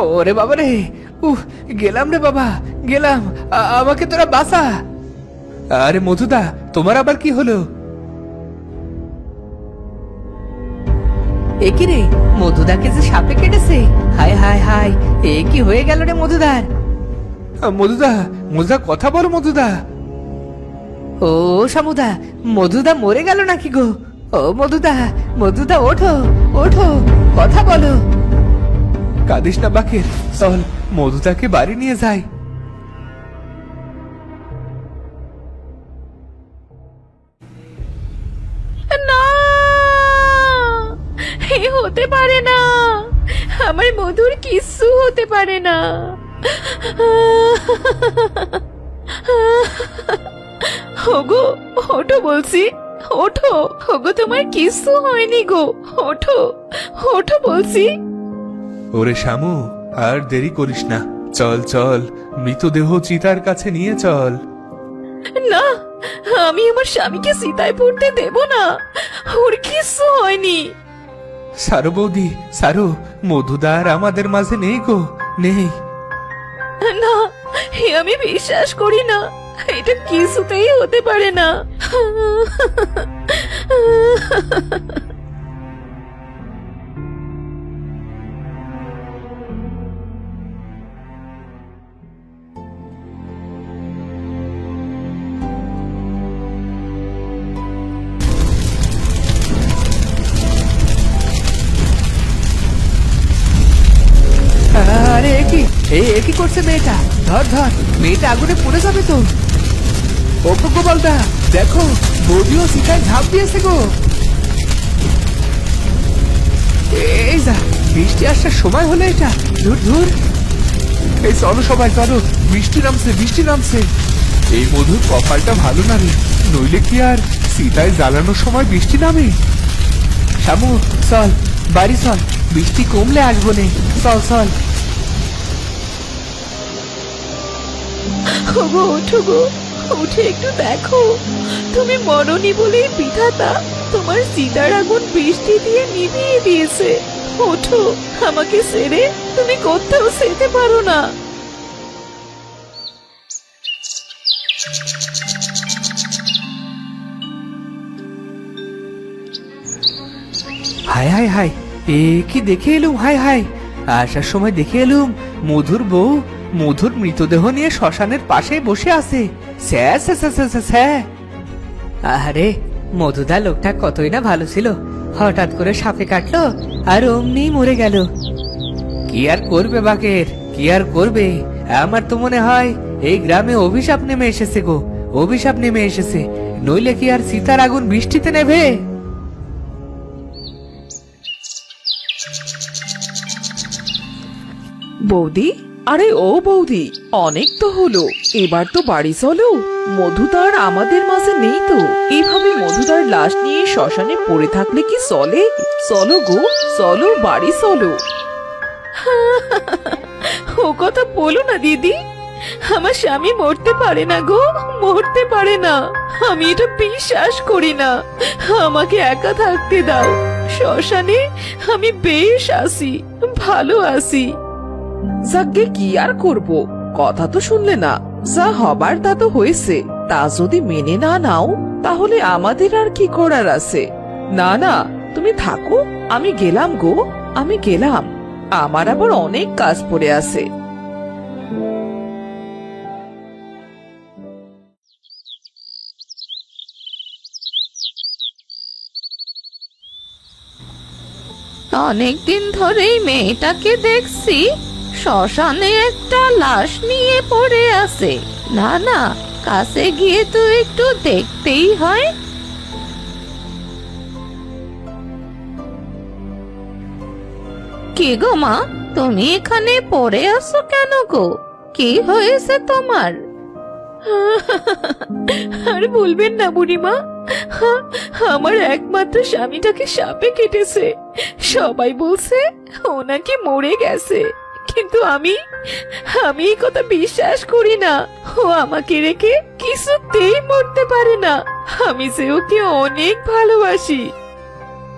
ওরে বাবা রে। উহ গেলাম রে বাবা গেলাম। আমাকে তোরা বাসা আরে মধুদা তোমার আবার কি হলো? এ কি রে? মধুদাকে যে সাপে কেটেছে? হায় হায় হায় এ কি হয়ে গেল রে মধুদার? মধুদা মধুদা কথা বল মধুদা। ও সমুদা মধুদা মরে গেল নাকি গো? ও মধুদা মধুদা ওঠো ওঠো কথা বলো। কাঁদিস না, বাকের। চল মধুদাকে বাড়ি নিয়ে যাই। হতে পারে না। আমার মধুর কিচ্ছু হতে পারে না। ওগো, ওঠো বলছি, ওঠো। ওগো, তোমার কিচ্ছু হয়নি গো। ওঠো ওঠো বলছি। ওরে শামু আর দেরি করিস না। চল চল মৃতদেহ চিতার কাছে নিয়ে চল। না আমি আমার স্বামীকে সীতায় পড়তে দেব না। ওর কিচ্ছু হয়নি। সারো বৌদি সারো মধুদার আমাদের মাঝে নেই গো নেই। না এ আমি বিশ্বাস করি না এটা কিছুতেই হতে পারে না। আরে এ কি? এ এ করছে মেয়েটা? ধর ধর, মেয়েটা আগুনে পড়ে যাবে তো। গোপালদা দেখো ঝাঁপ দিয়েছে গো। এই যা, বৃষ্টি আসার সময় হলো এটা। ধুর ধুর। এই চলো সবাই, চলো। বৃষ্টি নামছে বৃষ্টি নামছে। এই মধুর কপালটা ভালো না নইলে কি আর সীতায় জ্বালানোর সময় বৃষ্টি নামে? শামু চল, বাড়ি চল। বৃষ্টি কমলে আসব নে। চল চল। ওগো ওঠো গো, উঠে একটু দেখো। তুমি মরনি বলেই বিধাতা তোমার সীতার আগুন বৃষ্টি দিয়ে নিভিয়ে দিয়েছে। ওঠো, আমাকে ছেড়ে তুমি কোথাও যেতে পারো না। হাই হাই হাই এ কি দেখে এলুম? হাই হাই আসার সময় দেখে এলুম, মধুর বউ মধুর মৃতদেহ নিয়ে শ্মশানের পাশে বসে আছে। স্যা। আরে মধুদা লোকটা কতই না ভালো ছিল। হঠাৎ করে সাপে কাটলো আর অমনি মরে গেল। কি আর করবে বাকের কি আর করবে? আমার তো মনে হয় এই গ্রামে অভিশাপ নেমে এসেছে গো। অভিশাপ নেমে এসেছে। নইলে কি আর সীতার আগুন বৃষ্টিতে নেবে বৌদি আরে ও বৌদি, অনেক তো হলো। এবার তো বাড়ি চলো। মধুদার আমাদের মাঝে নেই তো। এইভাবে মধুদার লাশ নিয়ে শ্মশানে পড়ে থাকলে কি চলে? চলো গো, চলো, বাড়ি চলো। ও কথা বলো না, দিদি। আমার স্বামী মরতে পারে না গো, মরতে পারে না। আমি এটা বিশ্বাস করি না। আমাকে একা থাকতে দাও। শ্মশানে আমি বেশ আসি ভালো আছি। যাকে কি আর করব? কথা তো শুনলে না। যা হবার তা তো হয়েছে। তা যদি মেনে না নাও, তাহলে আমাদের আর কি করার আছে? না না, তুমি থাকো। আমি গেলাম গো, আমি গেলাম। আমার আবার অনেক কাজ পড়ে আছে। অনেকদিন ধরেই মেয়েটাকে দেখছি। শ্মশানে একটা লাশ নিয়ে পড়ে আছে। না না, কাছে গিয়ে তো একটু দেখতেই হয়। কি গো মা, তুমি এখানে পড়ে আছো কেন গো? কি হয়েছে তোমার? আর বলবেন না বুড়িমা, আমার একমাত্র স্বামীটাকে সাপে কেটেছে। সবাই বলছে ও নাকি মরে গেছে। কিন্তু আমি আমি কথা বিশ্বাস করি না। ও আমাকে রেখে কিছুতেই মরতে পারে না। আমি যে ওকে অনেক ভালোবাসি।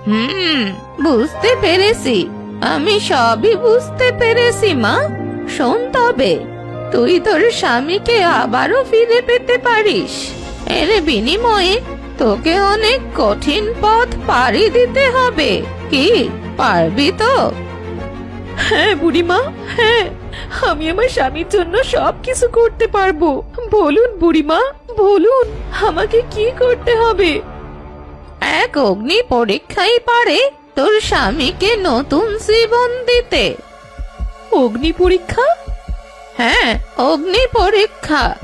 হুম, বুঝতে পেরেছি। আমি সবই বুঝতে পেরেছি, মা। শোন তবে, তুই তোর স্বামীকে আবারও ফিরে পেতে পারিস। এর বিনিময়ে তোকে অনেক কঠিন পথ পাড়ি দিতে হবে। কি, পারবি তো? হ্যাঁ বুড়িমা হ্যাঁ আমি আমার স্বামীর জন্য সব কিছু করতে পারব। বলুন বুড়িমা বলুন আমাকে কি করতে হবে? এক অগ্নি পরীক্ষাই পারে তোর স্বামীকে নতুন জীবন দিতে। অগ্নি পরীক্ষা? হ্যাঁ অগ্নি পরীক্ষা।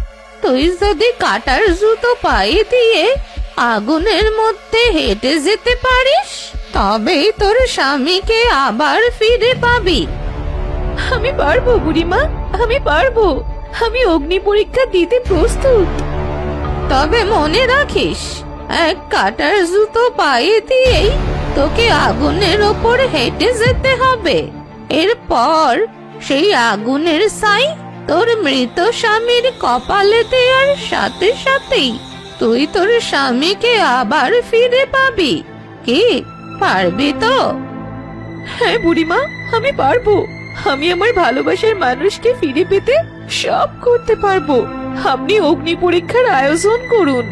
তুই যদি কাটার জুতো পায়ে দিয়ে আগুনের মধ্যে হেঁটে যেতে পারিস তবেই তোর স্বামীকে আবার ফিরে পাবি। আমি পারব বুড়িমা আমি পারব। আমি অগ্নি পরীক্ষা দিতে প্রস্তুত। তবে মনে রাখিস এক কাটার জুতো পায়ে দিয়েই তোকে আগুনের ওপর হেঁটে যেতে হবে। এরপর সেই আগুনের সাই তোর মৃত স্বামীর কপালে দেওয়ার সাথে সাথেই তুই তোর স্বামীকে আবার ফিরে পাবি। কি? পারবি তো? হ্যাঁ বুড়িমা, আমি পারব। আমি আমার ভালোবাসার মানুষকে ফিরে পেতে সব করতে পারব। আপনি অগ্নি পরীক্ষার আয়োজন করুন।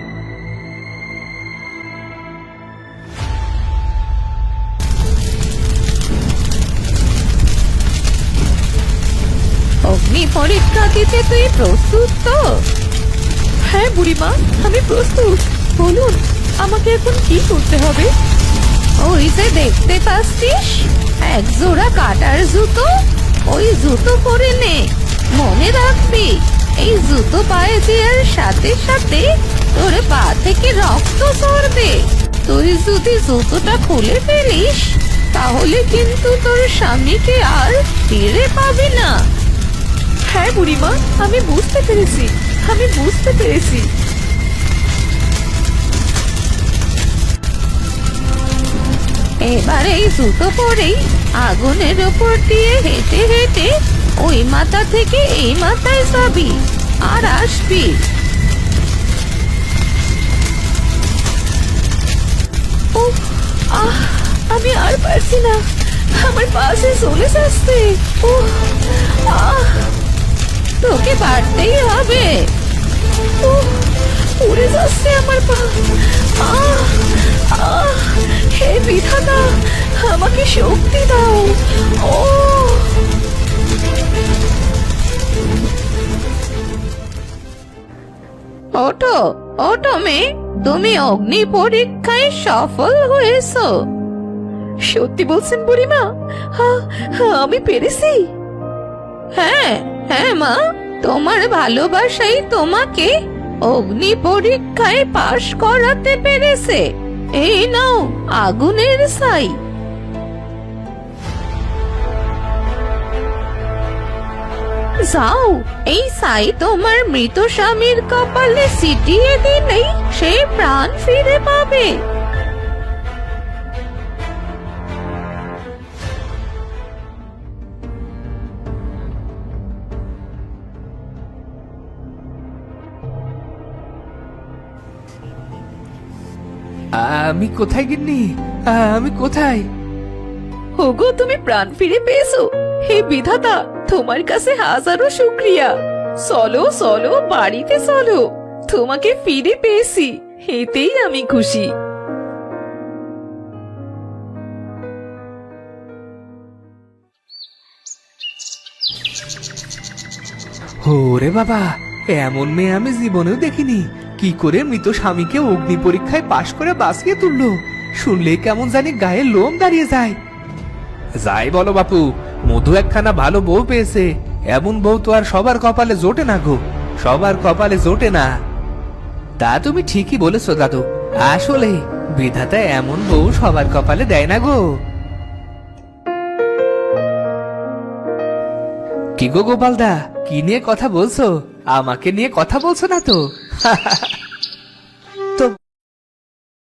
অগ্নি পরীক্ষা দিতে তুই প্রস্তুত তো? হ্যাঁ বুড়িমা, আমি প্রস্তুত। বলুন, আমাকে এখন কি করতে হবে? যে দেখতে পাচ্ছিস? এক জোড়া কাটার জুতো? ওই জুতো পরে নে, মনে রাখবি। এই জুতো পায়ে দেওয়ার সাথে সাথে তোর পা থেকে রক্ত ঝরবে। তুই যদি জুতোটা খুলে ফেলিস, তাহলে কিন্তু তোর স্বামীকে আর ফিরে পাবি না। হ্যাঁ বুড়িমা, আমি বুঝতে পেরেছি। আমি বুঝতে পেরেছি। এবার এই জুতো পরেই আগুনের উপর দিয়ে হেঁটে হেঁটে ওই মাথা থেকে এই মাথায় যাবি আর আসবি। আহ, আমি আর পারছি না। আমার পাশে চলে যাচ্ছে। আহ, তোকে পারতেই হবে। উড়ে যাচ্ছে আমার পা। আহ, আহ, হে বিধাতা আমাকে শক্তি দাও। ও। ওটো ওটো মে তুমি অগ্নি পরীক্ষায় সফল হয়েছো। সত্যি বলছেন বুড়িমা আমি পেরেছি। হ্যাঁ হ্যাঁ মা তোমার ভালোবাসাই তোমাকে অগ্নি পরীক্ষায় পাশ করাতে পেরেছে। এই নাও, আগুনের সাই যাও, এই সাই তোমার মৃত স্বামীর কপালে সিটিয়ে দিলেই সে প্রাণ ফিরে পাবে। আমি কোথায় গিন্নি? আমি কোথায়? ওগো তুমি প্রাণ ফিরে পেয়েছ। হে বিধাতা তোমার কাছে হাজারো শুক্রিয়া। চলো চলো বাড়িতে চলো। তোমাকে ফিরে পেয়েছি। এতেই আমি খুশি। ওরে বাবা এমন মেয়ে আমি জীবনেও দেখিনি। কি করে মৃত স্বামীকে অগ্নি পরীক্ষায় পাশ করে বাঁচিয়ে তুলল? শুনলে কেমন জানি গায়ে লোম দাঁড়িয়ে যায়। যাই বলো বাপু, মধু একখানা ভালো বউ পেয়েছে। এমন বউ তো আর সবার কপালে জোটে না গো। সবার কপালে জোটে না। তা তুমি ঠিকই বলেছ দাদু। আসলে বিধাতা এমন বউ সবার কপালে দেয় না গো। কি গো গোপালদা, কি নিয়ে কথা বলছো? আমাকে নিয়ে কথা বলছো না তো? ha ha ha.